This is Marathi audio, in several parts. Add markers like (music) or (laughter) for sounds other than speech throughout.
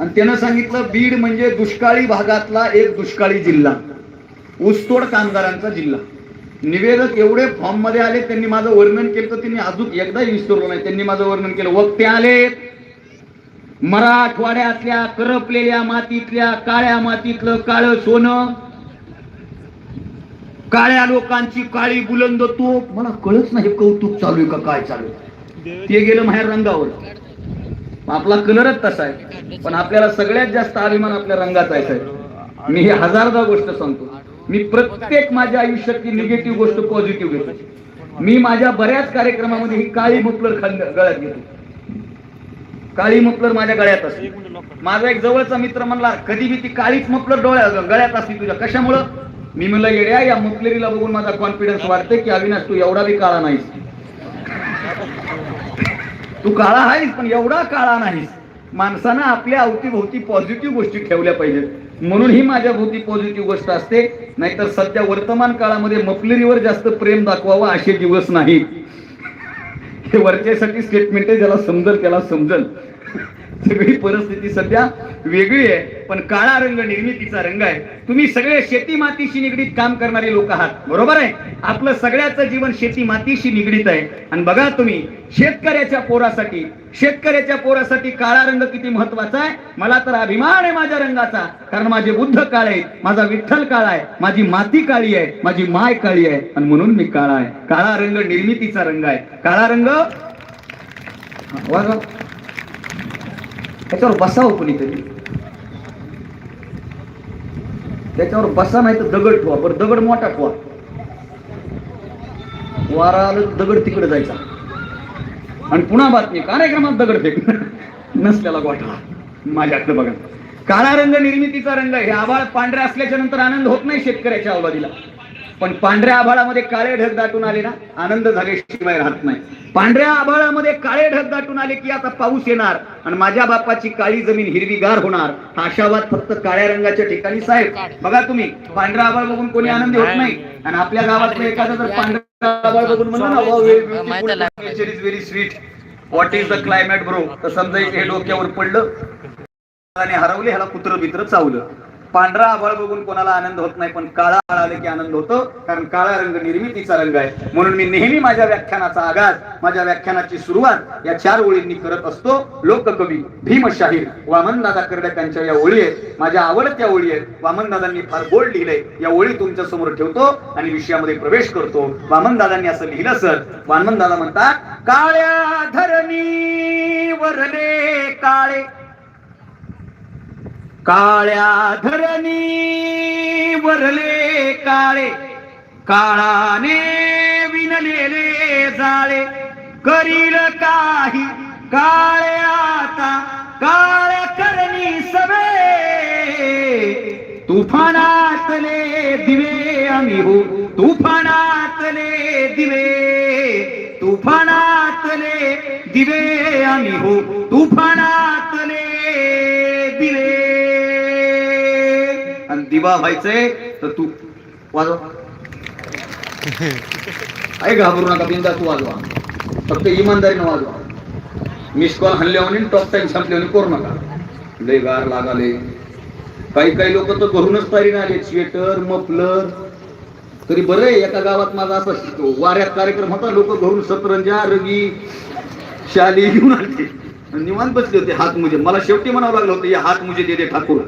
आणि त्यानं सांगितलं बीड म्हणजे दुष्काळी भागातला एक दुष्काळी जिल्हा. ऊसतोड कामगारांचा जिल्हा. निवेदक एवढे फॉर्ममध्ये आले त्यांनी माझं वर्णन केलं तर त्यांनी अजून एकदा विसरलो नाही त्यांनी माझं वर्णन केलं. वक्ते आले. मराठवाड्यातल्या करपलेल्या मातीतल्या काळ्या मातीतलं काळं सोनं काळ्या लोकांची काळी बुलंद तोप. मला कळत नाही कौतुक चालू आहे का काय चालू आहे? ते गेलं माहेर रंगावर. आपला कलरच तसा आहे. पण आपल्याला सगळ्यात जास्त अभिमान आपल्या रंगाचा आहे साहेब. मी ही हजारदा गोष्ट सांगतो. मी प्रत्येक माझ्या आयुष्यातली निगेटिव्ह गोष्ट पॉझिटिव्ह घेतो. मी माझ्या बऱ्याच कार्यक्रमामध्ये ही काळी मुफलर खांद गळ्यात घेतो. काळी मुफलर माझ्या गळ्यात असते. माझा एक जवळचा मित्र म्हणला कधी मी ती काळीच मुफलर डोळ्या गळ्यात असते तुझ्या. कशामुळं? मी म्हणलं येड्या या मुफलेरीला बघून माझा कॉन्फिडन्स वाटते की अविनाश तू एवढा बी काळा नाहीस. तू काळा आहेस पण एवढा काळा नाहीस. माणसानं आपल्या अवतीभोवती पॉझिटिव्ह गोष्टी ठेवल्या पाहिजेत. म्हणून ही माझ्या भोवती पॉझिटिव्ह गोष्ट असते. नाहीतर सध्या वर्तमान काळामध्ये मफलरीवर जास्त प्रेम दाखवावं असे दिवस नाहीत. हे वरच्यासाठी स्टेटमेंट आहे ज्याला समजल त्याला समजल. सगळी परिस्थिती सध्या वेगळी आहे पण काळा रंग निर्मितीचा रंग आहे. तुम्ही सगळे शेती मातीशी निगडीत काम करणारे लोक आहात बरोबर आहे? आपलं सगळ्याचं जीवन शेती मातीशी निगडीत आहे. आणि बघा तुम्ही शेतकऱ्याच्या पोरासाठी शेतकऱ्याच्या पोरासाठी काळा रंग किती महत्त्वाचा आहे? मला तर अभिमान आहे माझ्या रंगाचा कारण माझे बुद्ध काळ आहे माझा विठ्ठल काळा आहे माझी माती काळी आहे माझी माय काळी आहे आणि म्हणून मी काळा आहे. काळा रंग निर्मितीचा रंग आहे. काळा रंग त्याच्यावर बसावं हो कोणीतरी. त्याच्यावर बसा नाही तर दगड ठेवा. बरं दगड मोठा ठेवा. वारा आलं दगड तिकडे जायचा. आणि पुन्हा बातमी कार्यक्रमात दगड फेक. (laughs) नसल्याला गोठा. माझ्याकडे बघा. काळा रंग निर्मितीचा रंग हे आभाळ पांढऱ्या असल्याच्या नंतर आनंद होत नाही शेतकऱ्याच्या अवलादीला. पण पांढऱ्या आभाळामध्ये काळे ढग दाटून आले ना आनंद झाल्याशिवाय राहत नाही. पांढऱ्या आभाळामध्ये काळे ढग दाटून आले की आता पाऊस येणार आणि माझ्या बापाची काळी जमीन हिरवीगार होणार. हा आशावाद फक्त काळ्या रंगाच्या ठिकाणी साहेब. बघा तुम्ही पांढरा आभाळ बघून कोणी आनंदी होत नाही. आणि आपल्या गावातलं एखादं जर पांढरा आभाळ बघून म्हणलं ना nature is very sweet what is the climate bro तर समजायचं हे डोक्यावर पडलं आणि हरवले ह्याला कुत्र बित्र चावलं. पांढरा आभाळ बघून कोणाला आनंद होत नाही पण काळा आभाळ की आनंद होतो कारण काळा रंग निर्मितीचा रंग आहे. म्हणून मी नेहमी माझ्या व्याख्यानाचा आगाज माझ्या व्याख्यानाची सुरुवात या चार ओळींनी करत असतो. लोककवी भीमशाहीर वामनदादा कर्डकांच्या या ओळी आहेत. माझ्या आवडत्या ओळी आहेत. वामनदादांनी फार बोल्ड लिहिलंय. या ओळी तुमच्यासमोर ठेवतो आणि विषयामध्ये प्रवेश करतो. वामनदादांनी असं लिहिलं सर. वामनदादा म्हणतात काळ्या धरणी वरले काळे काळ्या धरणी वरले काळे काळाने विणलेले जाळे. करील काही काळे आता काळ्या करणी सवे. तुफानातले दिवे आम्ही हो तुफानातले दिवे. तुफानातले दिवे आम्ही हो. तुफानातले दिवे. आणि दिवा व्हायचंय तर तू वाजव. (laughs) आहे घाबरू नका बिंदा तू वाजवा. फक्त इमानदारीनं वाजवा. मिस कॉल हल्ल्यावर टॉप टाइम संपल्यावर करू नका. लय गार लागाले. काही काही लोक तर घरूनच तयारी आले स्वेटर मफलर तरी बरं आहे एका गावात माझा असा वाऱ्यात कार्यक्रम होता लोक घरून सतरंजा रगी शाली घेऊन आले. आणि निवांत बसले होते हात मुजे. मला शेवटी म्हणावं लागलं होतं या हात मुजे दे दे ठाकूर.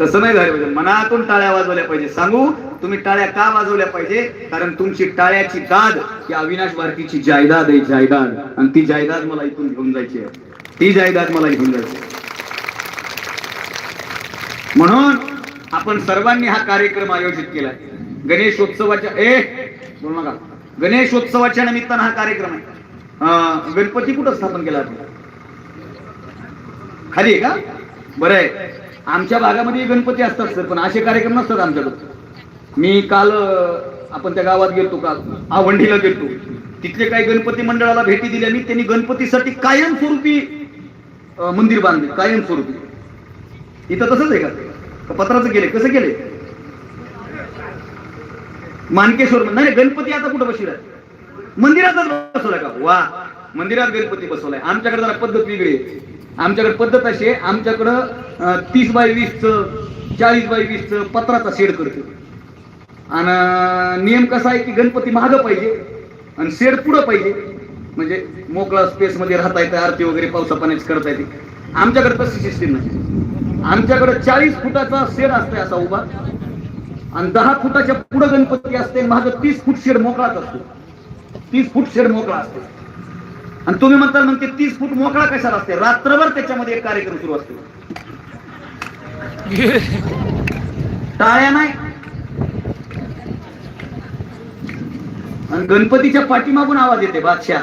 तसं नाही झालं पाहिजे. मनातून टाळ्या वाजवल्या पाहिजे. सांगू तुम्ही टाळ्या का वाजवल्या पाहिजे? कारण तुमची टाळ्याची दाद ही अविनाश भारतीची जायदाद आहे जायदाद. आणि ती जायदाद मला इथून घेऊन जायची आहे. ती जायदाद मला घेऊन जायची म्हणून आपण सर्वांनी हा कार्यक्रम आयोजित केला. गणेशोत्सवाच्या ए बोल नका. गणेशोत्सवाच्या निमित्तानं हा कार्यक्रम आहे. गणपती कुठं स्थापन केला खाली आहे का? बरं आहे. आमच्या भागामध्ये गणपती असतात सर पण असे कार्यक्रम नसतात आमच्याकडं. मी काल आपण त्या गावात गेलतो काल आवंडीला गेलतो. तिथले काही गणपती मंडळाला भेटी दिल्याने त्यांनी गणपतीसाठी कायमस्वरूपी मंदिर बांधले. कायमस्वरूपी. इथं तसंच आहे का? का पत्राचं केले कसं केले मानकेश्वर नाही नाही, गणपती आता कुठं बसला मंदिरातच बसवलाय का? वा. मंदिरात गणपती बसवलाय. आमच्याकडे जरा पद्धत वेगळी आहे. आमच्याकडे पद्धत अशी आहे आमच्याकडं तीस बाय वीसचं चाळीस बाय वीसचं पत्राचा शेड करतो. आणि नियम कसा आहे की गणपती महाग पाहिजे आणि शेड पुढं पाहिजे. म्हणजे मोकळा स्पेस मध्ये राहता येते आरती वगैरे पावसा पाण्याची करता येते. आमच्याकडे तशी सिस्टीम नाही. आमच्याकडे चाळीस फुटाचा शेड असतोय असा उभा. आणि दहा फुटाच्या पुढं गणपती असते माग तीस फूट शेड मोकळाच असतो. तीस फूट शेड मोकळा असतो. आणि तुम्ही म्हणताल मग ते तीस फूट मोकळा कशाला असते? रात्रभर त्याच्यामध्ये एक कार्यक्रम सुरू असतो. टाळ्या नाही. आणि गणपतीच्या पाठीमागून आवाज येते बादशाह.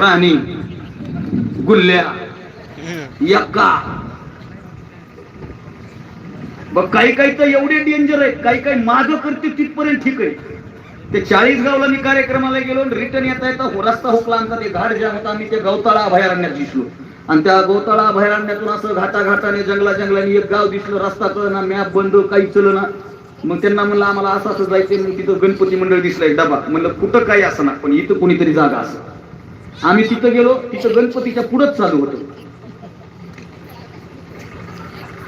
राणी गुल्ल्या यक्का. बघ काही काही तर एवढे डेंजर आहेत. काही काही माझं करते तिथपर्यंत ठीक आहे. ते चाळीस गावला मी कार्यक्रमाला गेलो रिटर्न येता येता हो- रस्ता हुकला आमचा ते घाट जे होता आम्ही ते गवताळा अभयारण्यात दिसलो. आणि त्या गवताळा अभयारण्यातून असं घाटा घाटाने जंगला जंगलाने एक गाव दिसलं रस्ता कळना मॅप बंद काही चल ना मग त्यांना म्हणलं आम्हाला असं असं जायचंय. मग तिथं गणपती मंडळ दिसलं एक डबा. म्हणलं कुठं काही असं ना पण इथं कोणीतरी जागा असं. आम्ही तिथं गेलो तिथं गणपतीच्या पुढंच चालू होतं.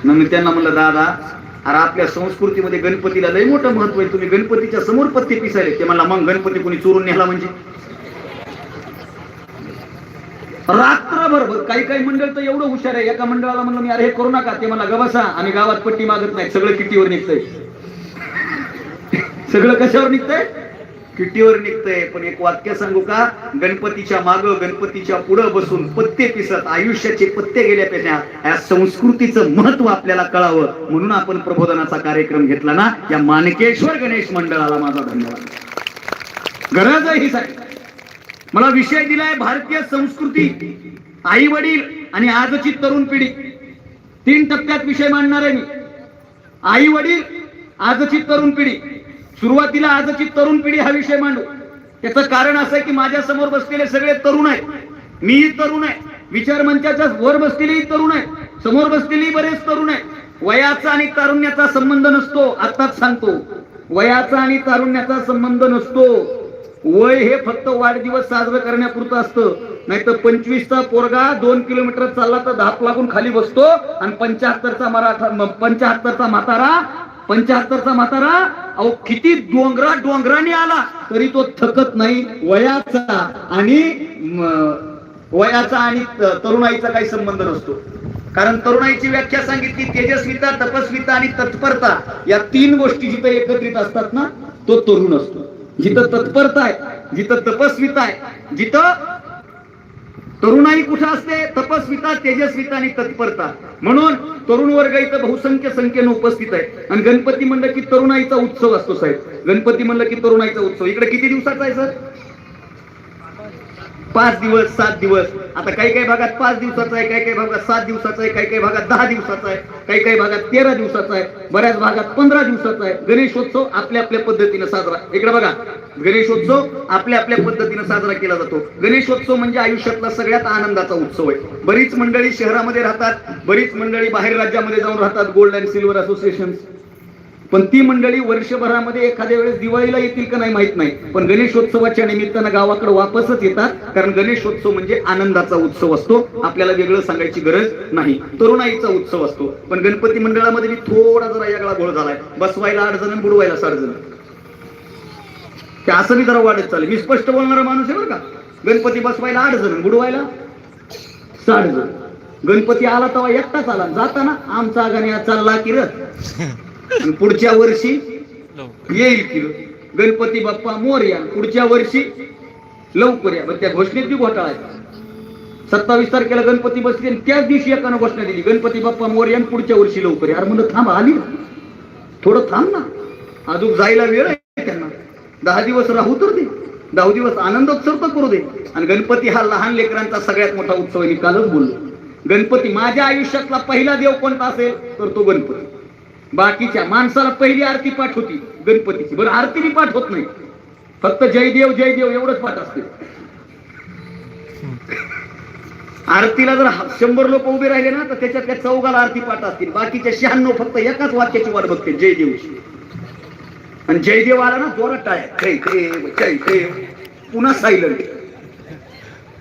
मग मी त्यांना म्हणलं दादा अरे आपल्या संस्कृतीमध्ये गणपतीला लय मोठं महत्त्व आहे. तुम्ही गणपतीच्या समोर पत्ते पिसायले. ते मला मग गणपती कोणी चोरून नेला म्हणजे? रात्रभर काही काही मंडळ तर एवढं हुशार आहे. एका मंडळाला म्हणलं मी अरे हे करू नका. ते मला गबसा आम्ही गावात पट्टी मागत नाही. सगळं किटीवर निघतंय. (laughs) सगळं कशावर निघतंय? किटीवर निघतंय. पण एक वाक्य सांगू का? गणपतीच्या माग गणपतीच्या पुढं बसून पत्ते पिसत आयुष्याचे पत्ते गेल्यापेक्षा या संस्कृतीचं महत्त्व आपल्याला कळावं. म्हणून आपण प्रबोधनाचा कार्यक्रम घेतला ना? या मानकेश्वर गणेश मंडळाला माझा धन्यवाद. गरज आहे ही साहेब. मला विषय दिलाय भारतीय संस्कृती आई वडील आणि आजची तरुण पिढी. तीन टप्प्यात विषय मांडणार आहे मी. आई वडील आजची तरुण पिढी. सुरुवातीला आजची तरुण पिढी हा विषय मांडू. त्याचं कारण असं आहे की माझ्यासमोर बसलेले सगळे तरुण आहेत. मीही तरुण आहे. विचार मंचाच्या वर बसलेलेही तरुण आहे समोर बसलेली बरेच तरुण आहे वयाचा आणि तारुण्याचा संबंध नसतो आताच सांगतो. वयाचा आणि तारुण्याचा संबंध नसतो. वय हे फक्त वाढदिवस साजरं करण्यापुरतं असतं. नाही तर पंचवीसचा पोरगा दोन किलोमीटर चालला तर धाप लागून खाली बसतो आणि पंच्याहत्तरचा मराठा पंच्याहत्तरचा म्हातारा पंच्याहत्तरचा म्हातारा अहो किती डोंगरा डोंगराने आला तरी तो थकत नाही. वयाचा आणि वयाचा आणि तरुणाईचा काही संबंध नसतो. कारण तरुणाईची व्याख्या सांगितली तेजस्विता तपस्विता आणि तत्परता या तीन गोष्टी जिथं एकत्रित असतात ना तो तरुण असतो. जिथं तत्परता आहे जिथं तपस्विता आहे जिथं तरुणाई कुठं असते? तपस्विता तेजस्विता आणि तत्परता. म्हणून तरुण वर्ग इथं बहुसंख्य संख्येनं उपस्थित आहे. आणि गणपती म्हणलं की तरुणाईचा उत्सव असतो साहेब. गणपती म्हणलं की तरुणाईचा उत्सव. इकडे किती दिवसाचा आहे सर? पाच दिवस सात दिवस. आता काही काही भागात पाच दिवसाचा आहे काही काही भागात सात दिवसाचा आहे काही काही भागात दहा दिवसाचा आहे काही काही भागात तेरा दिवसाचा आहे बऱ्याच भागात पंधरा दिवसाचा आहे. गणेशोत्सव आपल्या आपल्या पद्धतीने साजरा इकडे बघा. गणेशोत्सव आपल्या आपल्या पद्धतीने साजरा केला जातो. गणेशोत्सव म्हणजे आयुष्यातला सगळ्यात आनंदाचा उत्सव आहे. बरीच मंडळी शहरामध्ये राहतात बरीच मंडळी बाहेर राज्यामध्ये जाऊन राहतात गोल्ड अँड सिल्वर असोसिएशन पण ती मंडळी वर्षभरामध्ये एखाद्या वेळेस दिवाळीला येतील का नाही माहीत नाही. पण गणेशोत्सवाच्या निमित्तानं गावाकडे वापसच येतात. कारण गणेशोत्सव म्हणजे आनंदाचा उत्सव असतो. आपल्याला वेगळं सांगायची गरज नाही. तरुणाईचा उत्सव असतो. पण गणपती मंडळामध्ये मी थोडा जरा यागळा घोळ झालाय. बसवायला आठ जण बुडवायला साठ जण ते असं मी जरा वाढत चालेल मी स्पष्ट बोलणारा माणूस आहे बरं का. गणपती बसवायला आठ जण बुडवायला साठ जण गणपती आला तेव्हा एकटाच आला. जाताना आमचा गण्या चालला किरत र (laughs) आणि पुढच्या वर्षी येईल की. गणपती बाप्पा मोरया पुढच्या वर्षी लवकर या. त्या घोषणेत बी घोटाळा आहे. सत्तावीस तारखेला गणपती बसले आणि त्याच दिवशी एकानं घोषणा दिली गणपती बाप्पा मोरया पुढच्या वर्षी लवकर या. अरे म्हणलं थांब आली. थोडं थांब ना. अजून जायला वेळ आहे त्यांना. दहा दिवस राहू तर दे. दहा दिवस आनंदोत्सव तर करू दे. आणि गणपती हा लहान लेकरांचा सगळ्यात मोठा उत्सव आहे मी कालच बोललो. गणपती माझ्या आयुष्यातला पहिला देव कोणता असेल तर तो गणपती. बाकीच्या माणसाला पहिली आरती पाठ होती गणपतीची. बरं आरती पाठ होत नाही. फक्त जयदेव जयदेव एवढंच पाठ असते. आरतीला जर शंभर लोक उभे राहिले ना तर त्याच्यातल्या चौघाला आरती पाठ असतील. बाकीच्या शहाण्णव फक्त एकाच वाक्याची वाट बघते जयदेवची. आणि जयदेव आला ना जोरात टाय जय देव जय देव. पुन्हा सायलंट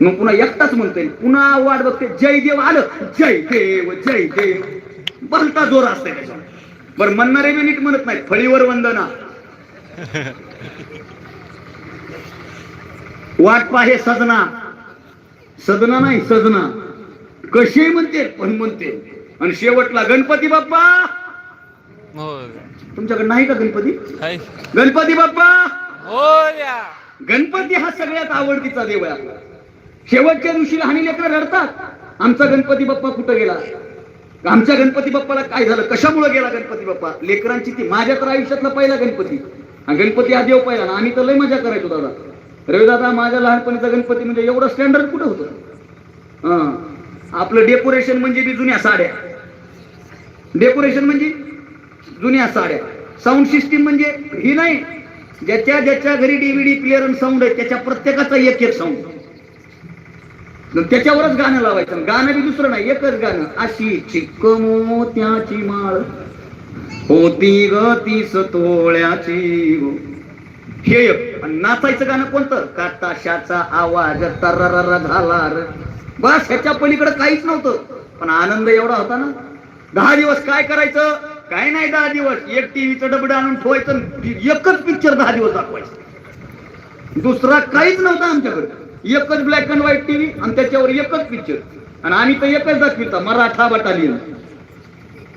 मग पुन्हा एकटाच म्हणतोय. पुन्हा वाट बघते जय देव आलं जय देव जय देव भलता जोर असते त्याच्यावर. बरं म्हणणारे बी नीट म्हणत नाहीत. फळीवर वंदना. वाट पाहे सजना. सदना नाही सजना. कशी म्हणते? पण म्हणते. आणि शेवटला गणपती बाप्पा. तुमच्याकडे नाही का गणपती? गणपती बाप्पा. हो गणपती हा सगळ्यात आवडतीचा देव आहे आपला. शेवटच्या दिवशी लहानी लेकरं रडतात. आमचा गणपती बाप्पा कुठं गेला? आमच्या गणपती बाप्पाला काय झालं? कशामुळे गेला गणपती बाप्पा? लेकरांची ती माझ्या तर आयुष्यातला पहिला गणपती. हा गणपती हा देव पहिला ना आम्ही तर लय मजा करायचो दादा. रवी दादा माझ्या लहानपणीचा गणपती म्हणजे एवढं स्टँडर्ड कुठं होतं? आपलं डेकोरेशन म्हणजे बी जुन्या साड्या. डेकोरेशन म्हणजे जुन्या साड्या. साऊंड सिस्टीम म्हणजे ही नाही. ज्याच्या ज्याच्या घरी डीव्हीडी प्लेअर आणि साऊंड आहे त्याच्या प्रत्येकाचा एक एक साऊंड त्याच्यावरच गाणं लावायचं. गाणं बी दुसरं नाही एकच गाणं. अशी चिक्क मोत्याची माळ होती ग तीस तोळ्याची गो. हे एक. आणि नाचायचं गाणं कोणतं? काटाशाचा आवाज तररर झाला र. बस ह्याच्या पलीकडे काहीच नव्हतं. पण आनंद एवढा होता ना. दहा दिवस काय करायचं? काय नाही दहा दिवस. एक टीव्हीचं डबड आणून ठेवायचं एकच पिक्चर दहा दिवस दाखवायचं. दुसरा काहीच नव्हता आमच्याकडे. एकच ब्लॅक अँड व्हाईट टीव्ही आणि त्याच्यावर एकच पिक्चर आणि आम्ही तर एकच दाखविता मराठा बटालियन.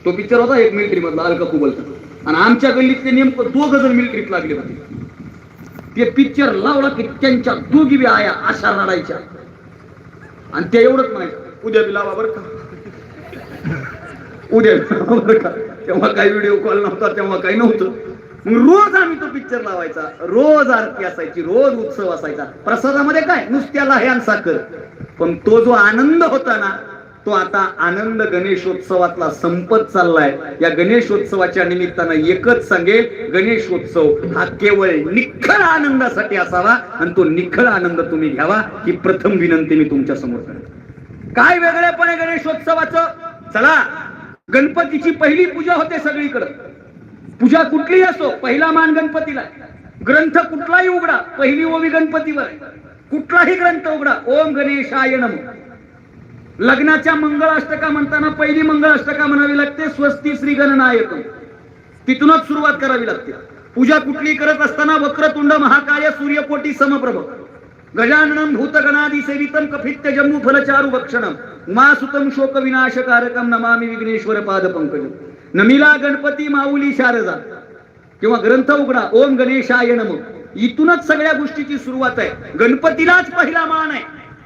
तो पिक्चर होता एक मिलिटरी मधला अलका कुबलचा आणि आमच्या गल्लीतले नेमकं दोघ जण मिलिटरीत लागले होते. ते पिक्चर लावला की त्यांच्या दोघी बी आया अशा रडायच्या. आणि ते एवढंच म्हणायचं उद्या बी लावा बरं का. (laughs) उद्या बी लावा बरं का. तेव्हा काही व्हिडिओ कॉल नव्हता तेव्हा काही नव्हतं. रोज आम्ही तो पिक्चर लावायचा. रोज आरती असायची रोज उत्सव असायचा. प्रसादामध्ये काय? नुसत्याला हे साखर. पण तो जो आनंद होता ना तो आता आनंद गणेशोत्सवातला संपत चाललाय. या गणेशोत्सवाच्या निमित्तानं एकच सांगेल गणेशोत्सव हा केवळ निखळ आनंदासाठी असावा आणि तो निखळ आनंद तुम्ही घ्यावा ही प्रथम विनंती मी तुमच्यासमोर करतो. काय आहे गणेशोत्सवाचं? चला गणपतीची पहिली पूजा होते सगळीकडं. पूजा कुठलीही असो पहिला मान गणपतीला. ग्रंथ कुठलाही उघडा पहिली ओवी गणपतीवर. कुठलाही ग्रंथ उघडा ओम गणेशाय नम. लग्नाच्या मंगळाष्टका म्हणताना पहिली मंगळाष्टका म्हणावी लागते स्वस्ती श्री गणनायक तिथूनच सुरुवात करावी लागते. पूजा कुठली करत असताना वक्रतुंड महाकाय सूर्यपोटी समप्रभ. गजाननम भूतगणादी सेवितम कफित्य जम्मू फलचारु भक्षणम उमासुतम शोक विनाशकारकम नमामि विघ्नेश्वर पाद पंकजम नमिला गणपती माऊली शारदा. किंवा ग्रंथ उघडा ओम गणेशाय नम. इथूनच सगळ्या गोष्टीची सुरुवात आहे. गणपतीलाच पहिला मान आहे.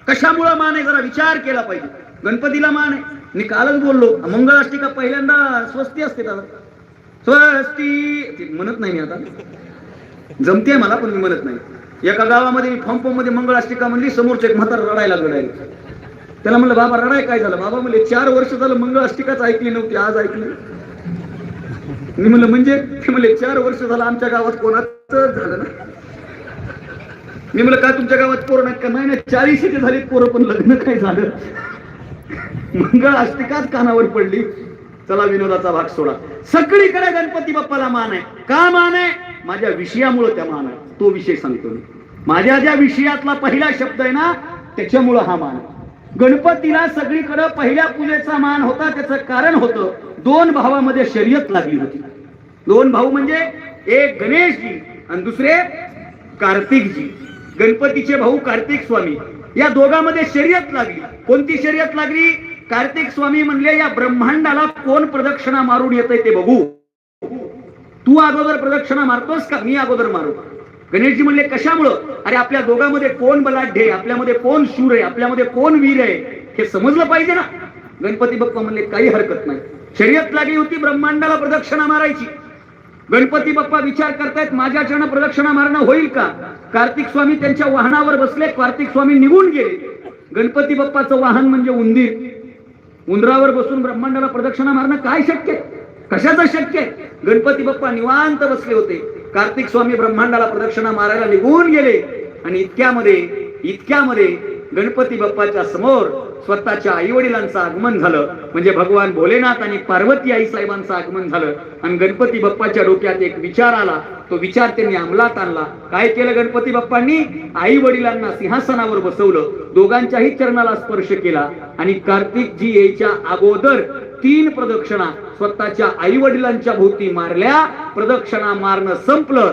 कशामुळे मान आहे? जरा विचार केला पाहिजे. गणपतीला मान आहे. मी कालच बोललो मंगळाष्टिका पहिल्यांदा स्वस्ती असते दादा स्वस्ती म्हणत नाही मी आता. जमते मला पण मी म्हणत नाही. एका गावामध्ये मी फॉर्ममध्ये मंगळाष्टिका म्हणली समोरचे एक म्हातार रडायला रडायला त्याला म्हणलं बाबा रडाय काय झालं? बाबा म्हणले चार वर्ष झालं मंगळाष्टिकाच ऐकली नव्हती आज ऐकली मी म्हणलं म्हणजे? ते म्हणले चार वर्ष झालं आमच्या गावात कोणाचं झालं ना मी म्हणलं काय तुमच्या गावात पोरं नाहीत का? नाही ना चाळीशीचे झाले पोरं पण लग्न काय झालं? मंगळ अष्टिकाच कानावर पडली. चला विनोदाचा भाग सोडा. सगळीकडे गणपती बाप्पाला मान आहे. का मान आहे? माझ्या विषयामुळे त्या मान आहे. तो विषय सांगतो मी. माझ्या ज्या विषयातला पहिला शब्द आहे ना त्याच्यामुळं हा मान आहे. गणपतीला सगळीकडे पहिल्या पूजेचा मान होता त्याचं कारण होतं दोन भावामध्ये शर्यत लागली होती. दोन भाऊ म्हणजे एक गणेशजी आणि दुसरे कार्तिकजी. गणपतीचे भाऊ कार्तिक स्वामी. या दोघांमध्ये शर्यत लागली. कोणती शर्यत लागली? कार्तिक स्वामी म्हणले या ब्रह्मांडाला कोण प्रदक्षिणा मारून येतंय ते बघू. तू अगोदर प्रदक्षिणा मारतोस का? मी अगोदर मारू. गणेशजी म्हणले कशामुळं? अरे आपल्या दोघांमध्ये कोण बलाढ्य आहे? आपल्यामध्ये कोण शूर आहे? आपल्यामध्ये कोण वीर आहे? हे समजलं पाहिजे ना. गणपती बाप्पा म्हणले काही हरकत नाही. शर्यत लागली होती ब्रह्मांडाला प्रदक्षिणा मारायची. गणपती बाप्पा विचार करतायत माझ्या चरण प्रदक्षिणा मारणं होईल का? कार्तिक स्वामी त्यांच्या वाहनावर बसले कार्तिक स्वामी निघून गेले. गणपती बाप्पाचं वाहन म्हणजे उंदीर. उंदरावर बसून ब्रह्मांडाला प्रदक्षिणा मारणं काय शक्य? कशाचं शक्य? आहे गणपती बाप्पा निवांत बसले होते. कार्तिक स्वामी ब्रह्मांडाला प्रदक्षिणा मारायला निघून गेले. आणि इतक्यामध्ये इतक्यामध्ये गणपती बाप्पाच्या समोर स्वतःच्या आई वडिलांचं आगमन झालं. म्हणजे भगवान भोलेनाथ आणि पार्वती आई साहेबांचं आगमन झालं. आणि गणपती बाप्पाच्या डोक्यात एक विचार आला. तो विचार त्यांनी अंमलात आणला. काय केलं गणपती बाप्पांनी? आई वडिलांना सिंहासनावर बसवलं. दोघांच्याही चरणाला स्पर्श केला. आणि कार्तिक जी यायच्या अगोदर तीन प्रदक्षिणा स्वतःच्या आई वडिलांच्या भोवती मारल्या. प्रदक्षिणा मारणं संपलं.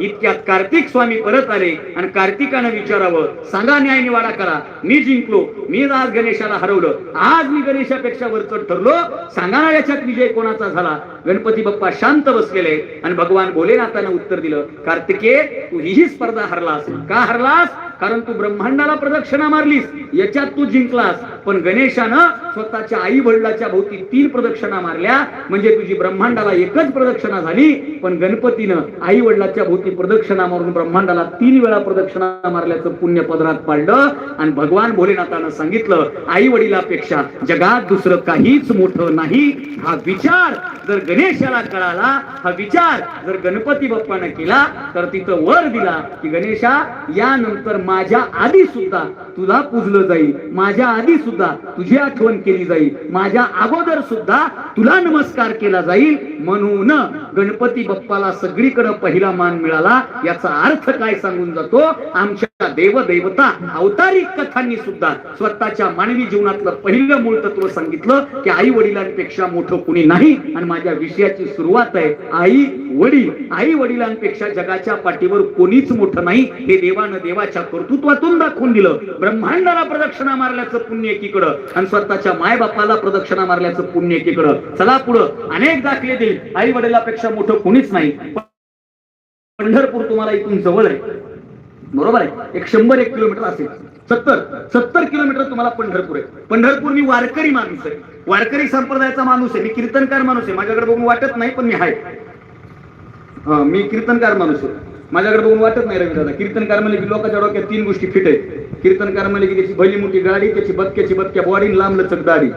इतक्यात कार्तिक स्वामी परत आले आणि कार्तिकानं विचारावं सांगा न्याय निवाडा करा. मी जिंकलो. मी आज गणेशाला हरवलं. आज मी गणेशापेक्षा वरचढ ठरलो. सांगा ना याच्यात विजय कोणाचा झाला. गणपती बाप्पा शांत बसलेले आणि भगवान भोलेनाथानं उत्तर दिलं कार्तिके तू ही स्पर्धा हरलास. का हरलास? कारण तू ब्रह्मांडाला प्रदक्षिणा मारलीस याच्यात तू जिंकलास. पण गणेशानं स्वतःच्या आई वडिलाच्या भोवती तीन प्रदक्षिणा मारल्या. म्हणजे तुझी ब्रह्मांडाला एकच प्रदक्षिणा झाली पण गणपतीनं आई वडिलाच्या भोवती प्रदक्षिणा मारून ब्रह्मांडाला तीन वेळा प्रदक्षिणा मारल्याचं पुण्य पदरात पाडलं. आणि भगवान भोलेनाथानं सांगितलं आई वडिलापेक्षा जगात दुसरं काहीच मोठं नाही. हा विचार जर गणेशाला कळाला हा विचार जर गणपती बाप्पानं केला तर तिथं वर दिला की गणेशा यानंतर माझ्या आधी सुद्धा तुला पुजलं जाईल. माझ्या आधी सुद्धा तुझी आठवण केली जाईल. माझ्या अगोदर सुद्धा तुला नमस्कार केला जाईल. म्हणून गणपती बाप्पाला सगळीकडे पहिला मान मिळाला. याचा अर्थ काय सांगून जातो? आमच्या देवदेवता अवतारिक कथांनी सुद्धा स्वतःच्या मानवी जीवनातलं पहिलं मूळ तत्व सांगितलं की आई वडिलांपेक्षा मोठं कुणी नाही. आणि माझ्या विषयाची सुरुवात आहे आई वडील. आई वडिलांपेक्षा जगाच्या पाठीवर कोणीच मोठं नाही. हे देवानं देवाच्या कर्तृत्वातून दाखवून दिलं. ब्रह्मांडाला प्रदक्षिणा मारल्याचं पुण्य एकीकडं आणि स्वतःच्या मायबापाला प्रदक्षिणा मारल्याचं पुण्य एकीकडं. चला पुढं. अनेक दाखले देईल. आई वडिलापेक्षा मोठं कोणीच नाही. पंढरपूर तुम्हाला इथून जवळ आहे. बरोबर आहे? एक शंभर एक किलोमीटर असेल. सत्तर. सत्तर किलोमीटर तुम्हाला पंढरपूर आहे. पंढरपूर मी वारकरी माणूस आहे. वारकरी संप्रदायाचा माणूस आहे. मी कीर्तनकार माणूस आहे. माझ्याकडे बघून वाटत नाही पण मी आहे. मी कीर्तनकार माणूस आहे. माझ्याकडे बघून वाटत नाही रवी दादा कीर्तनकार म्हणले की लोकांच्या डोक्यात तीन गोष्टी फिट आहेत. कीर्तनकार म्हणले की त्याची भली मोठी गाडी त्याची बदक्याची बदक्या बॉडी लांब लचक दाढी.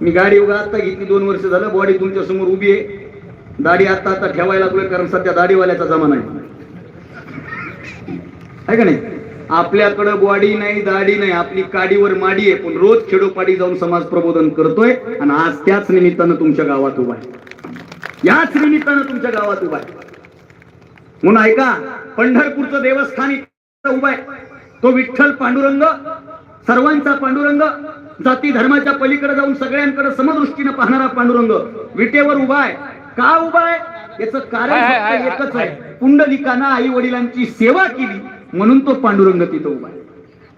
मी गाडी उगा आता घेतली दोन वर्ष झालं बॉडी तुमच्यासमोर उभी आहे. दाढी आता आता ठेवायला लागलोय कारण सध्या दाढीवाल्याचा जमाना आहे. आहे का नाही? आपल्याकडं बॉडी नाही दाढी नाही आपली काडीवर माडी आहे पण रोज खेडोपाडी जाऊन समाज प्रबोधन करतोय आणि आज त्याच निमित्तानं तुमच्या गावात उभा आहे. याच निमित्तानं तुमच्या गावात उभा आहे. म्हणून ऐका पंढरपूरचं देवस्थान उभं आहे. तो विठ्ठल पांडुरंग सर्वांचा पांडुरंग जाती धर्माच्या पलीकडे जाऊन सगळ्यांकडे समदृष्टीनं पाहणारा पांडुरंग विटेवर उभा आहे. का उभा आहे? याचं कारण एकच. आहे. पुंडलिकानं आई वडिलांची सेवा केली म्हणून तो पांडुरंग तिथं उभा आहे.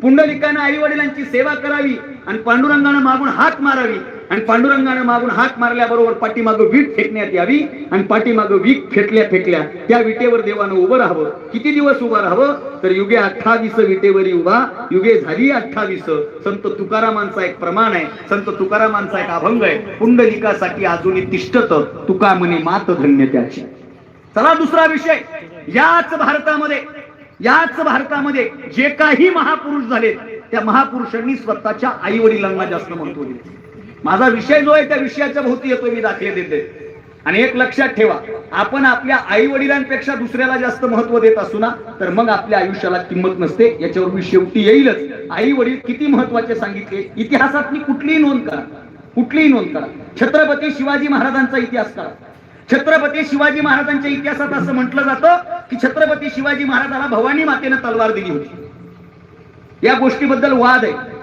पुंडलिकानं आई वडिलांची सेवा करावी आणि पांडुरंगानं मागून हात मारावी. आणि पांडुरंगानं मागून हात मारल्याबरोबर पाठीमागं वीट फेकण्यात यावी आणि पाठीमागं वीट फेकल्या फेकल्या त्या विटेवर देवानं उभं राहावं. किती दिवस उभं राहावं? तर युगे अठ्ठावीस विटेवरी उभा. युगे झाली अठ्ठावीस. संत तुकारामांचा एक प्रमाण आहे. संत तुकारामांचा एक अभंग आहे. पुंडलिकासाठी अजूनही तिष्ठत तुका म्हणे मात धन्य त्याची. चला दुसरा विषय. याच भारतामध्ये याच भारतामध्ये जे काही महापुरुष झाले त्या महापुरुषांनी स्वतःच्या आई वडिलांना जास्त महत्त्व दिले. माझा विषय जो आहे त्या विषयाच्या भोवती येतोय मी दाखले देते. आणि एक लक्षात ठेवा आपण आपल्या आई वडिलांपेक्षा दुसऱ्याला जास्त महत्त्व देत असू ना तर मग आपल्या आयुष्याला किंमत नसते. याच्यावर मी शेवटी येईलच. आई वडील किती महत्त्वाचे सांगितले इतिहासात मी कुठलीही नोंद करा. कुठलीही नोंद करा. छत्रपती शिवाजी महाराजांचा इतिहास करा. छत्रपती शिवाजी महाराजांच्या इतिहासात असं म्हटलं जातं की छत्रपती शिवाजी महाराजाला भवानी मातेनं तलवार दिली होती. या गोष्टीबद्दल वाद आहे.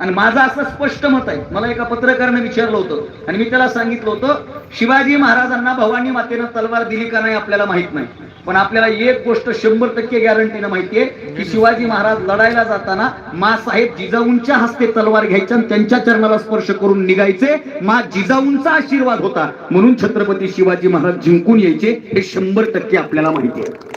आणि माझं असं स्पष्ट मत आहे. मला एका पत्रकाराने विचारलं होतं आणि मी त्याला सांगितलं होतं शिवाजी महाराजांना भवानी मातेनं तलवार दिली का नाही आपल्याला माहीत नाही. पण आपल्याला एक गोष्ट शंभर टक्के गॅरंटीनं माहितीये की शिवाजी महाराज लढायला जाताना मा साहेब जिजाऊंच्या हस्ते तलवार घ्यायच्या आणि त्यांच्या चरणाला स्पर्श करून निघायचे. मा जिजाऊंचा आशीर्वाद होता. म्हणून छत्रपती शिवाजी महाराज जिंकून यायचे हे शंभर टक्के आपल्याला माहिती आहे